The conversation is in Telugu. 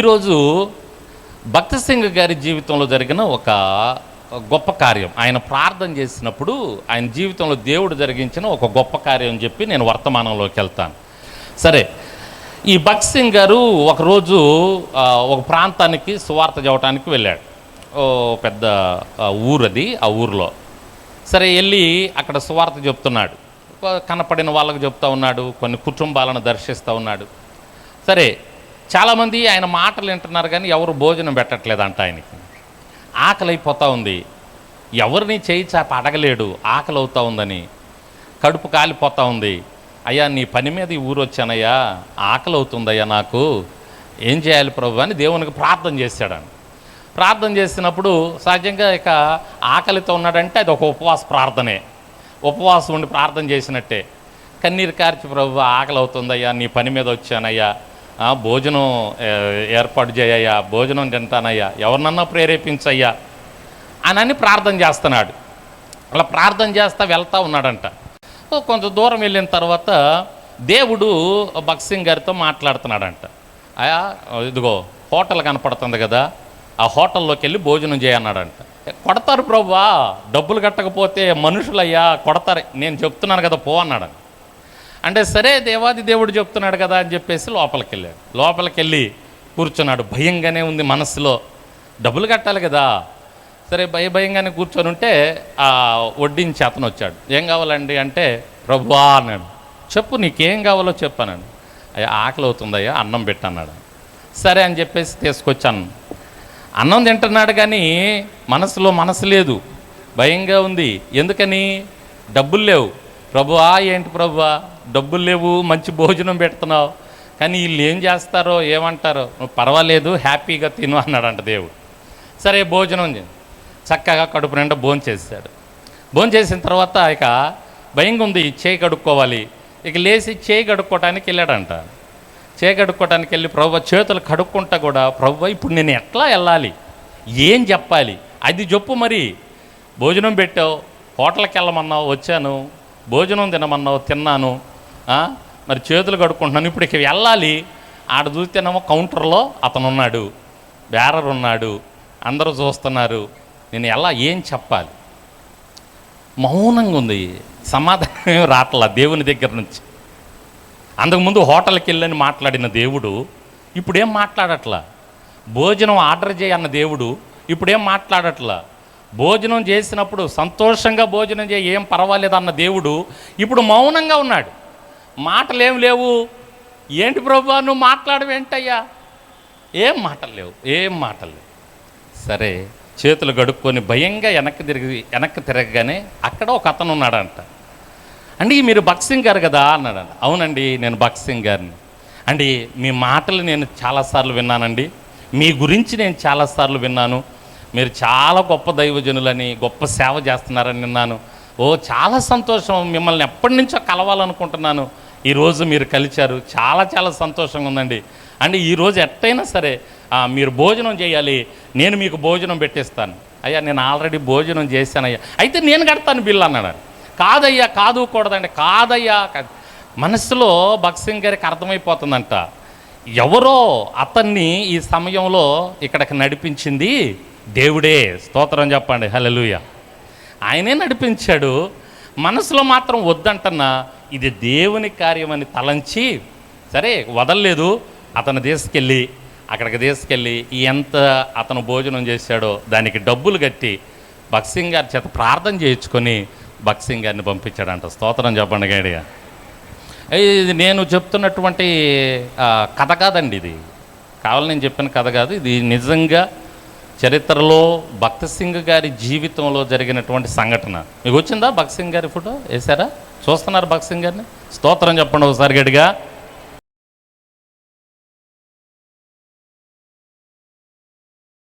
ఈరోజు భక్త సింగ్ గారి జీవితంలో జరిగిన ఒక గొప్ప కార్యం. ఆయన ప్రార్థన చేసినప్పుడు ఆయన జీవితంలో దేవుడు జరిగించిన ఒక గొప్ప కార్యం చెప్పి నేను వర్తమానంలోకి వెళ్తాను. సరే ఈ భక్త్ సింగ్ గారు ఒకరోజు ఒక ప్రాంతానికి సువార్త చెప్పడానికి వెళ్ళాడు. ఓ పెద్ద ఊరు ఊరది ఆ ఊరిలో. సరే వెళ్ళి అక్కడ సువార్త చెప్తున్నాడు. కనపడిన వాళ్ళకు చెప్తా ఉన్నాడు కొన్ని కుటుంబాలను దర్శిస్తూ ఉన్నాడు. సరే చాలామంది ఆయన మాటలు వింటున్నారు కానీ ఎవరు భోజనం పెట్టట్లేదంట ఆయనకి. ఆకలి అయిపోతూ ఉంది. ఎవరిని చేయి చాప అడగలేడు. ఆకలి అవుతూ ఉందని. కడుపు కాలిపోతూ ఉంది. అయ్యా నీ పని మీద ఈ ఊరు వచ్చానయ్యా. ఆకలి అవుతుందయ్యా నాకు. ఏం చేయాలి ప్రభు అని దేవునికి ప్రార్థన చేశాడు ప్రార్థన చేసినప్పుడు సహజంగా ఇక ఆకలితో ఉన్నాడంటే అది ఒక ఉపవాస ప్రార్థనే. ఉపవాసం ఉండి ప్రార్థన చేసినట్టే. కన్నీరు కార్చి ప్రభు ఆకలి అవుతుందయ్యా నీ పని మీద వచ్చానయ్యా. భోజనం ఏర్పాటు చేయయ్యా భోజనం తింటానయ్యా ఎవరినన్నా ప్రేరేపించయ్యా అని ప్రార్థన చేస్తున్నాడు. అలా ప్రార్థన చేస్తా వెళ్తా ఉన్నాడంట. కొంత దూరం వెళ్ళిన తర్వాత దేవుడు భక్సింగ్ గారితో మాట్లాడుతున్నాడంట. అయా ఇదిగో హోటల్ కనపడుతుంది కదా ఆ హోటల్లోకి వెళ్ళి భోజనం చేయన్నాడంట కొడతారు ప్రభువా డబ్బులు కట్టకపోతే మనుషులయ్యా కొడతారు నేను చెప్తున్నాను కదా పో అన్నాడు అంటే సరే దేవాది దేవుడు చెప్తున్నాడు కదా అని చెప్పేసి లోపలికి వెళ్ళాడు లోపలికి వెళ్ళి కూర్చున్నాడు. భయంగానే ఉంది మనసులో డబ్బులు కట్టాలి కదా. సరే భయ భయంగానే కూర్చొని ఉంటే ఆ వడ్డించి అతను వచ్చాడు ఏం కావాలండి అంటే ప్రభువా అన్నాడు. చెప్పు నీకేం కావాలో చెప్పానండి అయ్యా ఆకలి అవుతుందయ్యా అన్నం పెట్టన్నాడు సరే అని చెప్పేసి తీసుకొచ్చాను. అన్నం తింటున్నాడు కానీ మనసులో మనసు లేదు. భయంగా ఉంది. ఎందుకని? డబ్బులు లేవు. ప్రభువా ఏంటి ప్రభువా? డబ్బులు లేవు మంచి భోజనం పెడుతున్నావు. కానీ వీళ్ళు ఏం చేస్తారో ఏమంటారో పర్వాలేదు హ్యాపీగా తిను అన్నాడంట దేవుడు. సరే భోజనం చక్కగా కడుపు నిండా భోజనం చేశాడు భోజనం చేసిన తర్వాత ఇక భయంగా ఉంది చేయి కడుక్కోవాలి. ఇక లేచి చేయి కడుక్కోవటానికి వెళ్ళాడంట. చేయి కడుక్కోవటానికి వెళ్ళి ప్రభు చేతులు కడుక్కుంటా కూడా ప్రభు ఇప్పుడు నేను ఎట్లా వెళ్ళాలి? ఏం చెప్పాలి? అది చెప్పు మరి. భోజనం పెట్టావు హోటల్కి వెళ్ళమన్నావు వచ్చాను. భోజనం తినమన్నావు తిన్నాను. మరి చేతులు కడుక్కుంటున్నాను. ఇప్పుడు ఇక వెళ్ళాలి. ఆడ చూస్తేనేమో కౌంటర్లో అతను ఉన్నాడు బేరర్ ఉన్నాడు. అందరూ చూస్తున్నారు. నేను ఎలా ఏం చెప్పాలి? మౌనంగా ఉంది. సమాధానం ఏం రావట్లా దేవుని దగ్గర నుంచి. అంతకుముందు హోటల్కి వెళ్ళని మాట్లాడిన దేవుడు ఇప్పుడేం మాట్లాడట్లా? భోజనం ఆర్డర్ చేయన్న దేవుడు ఇప్పుడేం మాట్లాడట్లా? భోజనం చేసినప్పుడు సంతోషంగా భోజనం చేయ ఏం పర్వాలేదు అన్న దేవుడు ఇప్పుడు మౌనంగా ఉన్నాడు. మాటలేం లేవు. ఏంటి ప్రభు నువ్వు మాట్లాడవేంటయ్యా ఏం మాటలు లేవు ఏం మాటలు లేవు. సరే చేతులు గడుక్కొని భయంగా వెనక్కి తిరిగి వెనక్కి తిరగగానే అక్కడ ఒక అతను ఉన్నాడంట. అండి మీరు బక్సింగ్ గారు కదా అన్నాడు అవునండి నేను బక్సింగ్ గారిని. అండి మీ మాటలు నేను చాలాసార్లు విన్నానండి. మీ గురించి నేను చాలాసార్లు విన్నాను. మీరు చాలా గొప్ప దైవజనులని గొప్ప సేవ చేస్తున్నారని విన్నాను. ఓ చాలా సంతోషం. మిమ్మల్ని ఎప్పటి నుంచో కలవాలనుకుంటున్నాను. ఈరోజు మీరు కలిచారు. చాలా చాలా సంతోషంగా ఉందండి. అంటే ఈరోజు ఎట్టయినా సరే మీరు భోజనం చేయాలి. నేను మీకు భోజనం పెట్టిస్తాను. అయ్యా నేను ఆల్రెడీ భోజనం చేశానయ్యా. అయితే నేను కడతాను బిల్లు అన్నాడు. కాదయ్యా కాదు కూడదండి. కాదయ్యా మనసులో భక్సింగ్ గారికి అర్థమైపోతుందంట. ఎవరో అతన్ని ఈ సమయంలో ఇక్కడికి నడిపించింది దేవుడే. స్తోత్రం చెప్పండి. హల్లెలూయా. ఆయనే నడిపించాడు. మనసులో మాత్రం వద్దంటన్నా ఇది దేవుని కార్యమని తలంచి సరే వదలలేదు అతను తీసుకెళ్ళి అక్కడికి తీసుకెళ్ళి ఎంత అతను భోజనం చేశాడో దానికి డబ్బులు కట్టి భక్సింగ్ గారి చేత ప్రార్థన చేయించుకొని భక్సింగ్ గారిని పంపించాడంట. స్తోత్రం చెప్పండి గడిగా ఇది నేను చెప్తున్నటువంటి కథ కాదండి ఇది. కావాలని నేను చెప్పిన కథ కాదు ఇది నిజంగా చరిత్రలో భక్త సింగ్ గారి జీవితంలో జరిగినటువంటి సంఘటన. మీకు వచ్చిందా భక్త్ సింగ్ గారి ఫోటో? వేసారా చూస్తున్నారు భక్త్ సింగ్ గారిని? స్తోత్రం చెప్పండి ఒకసారి గడిగా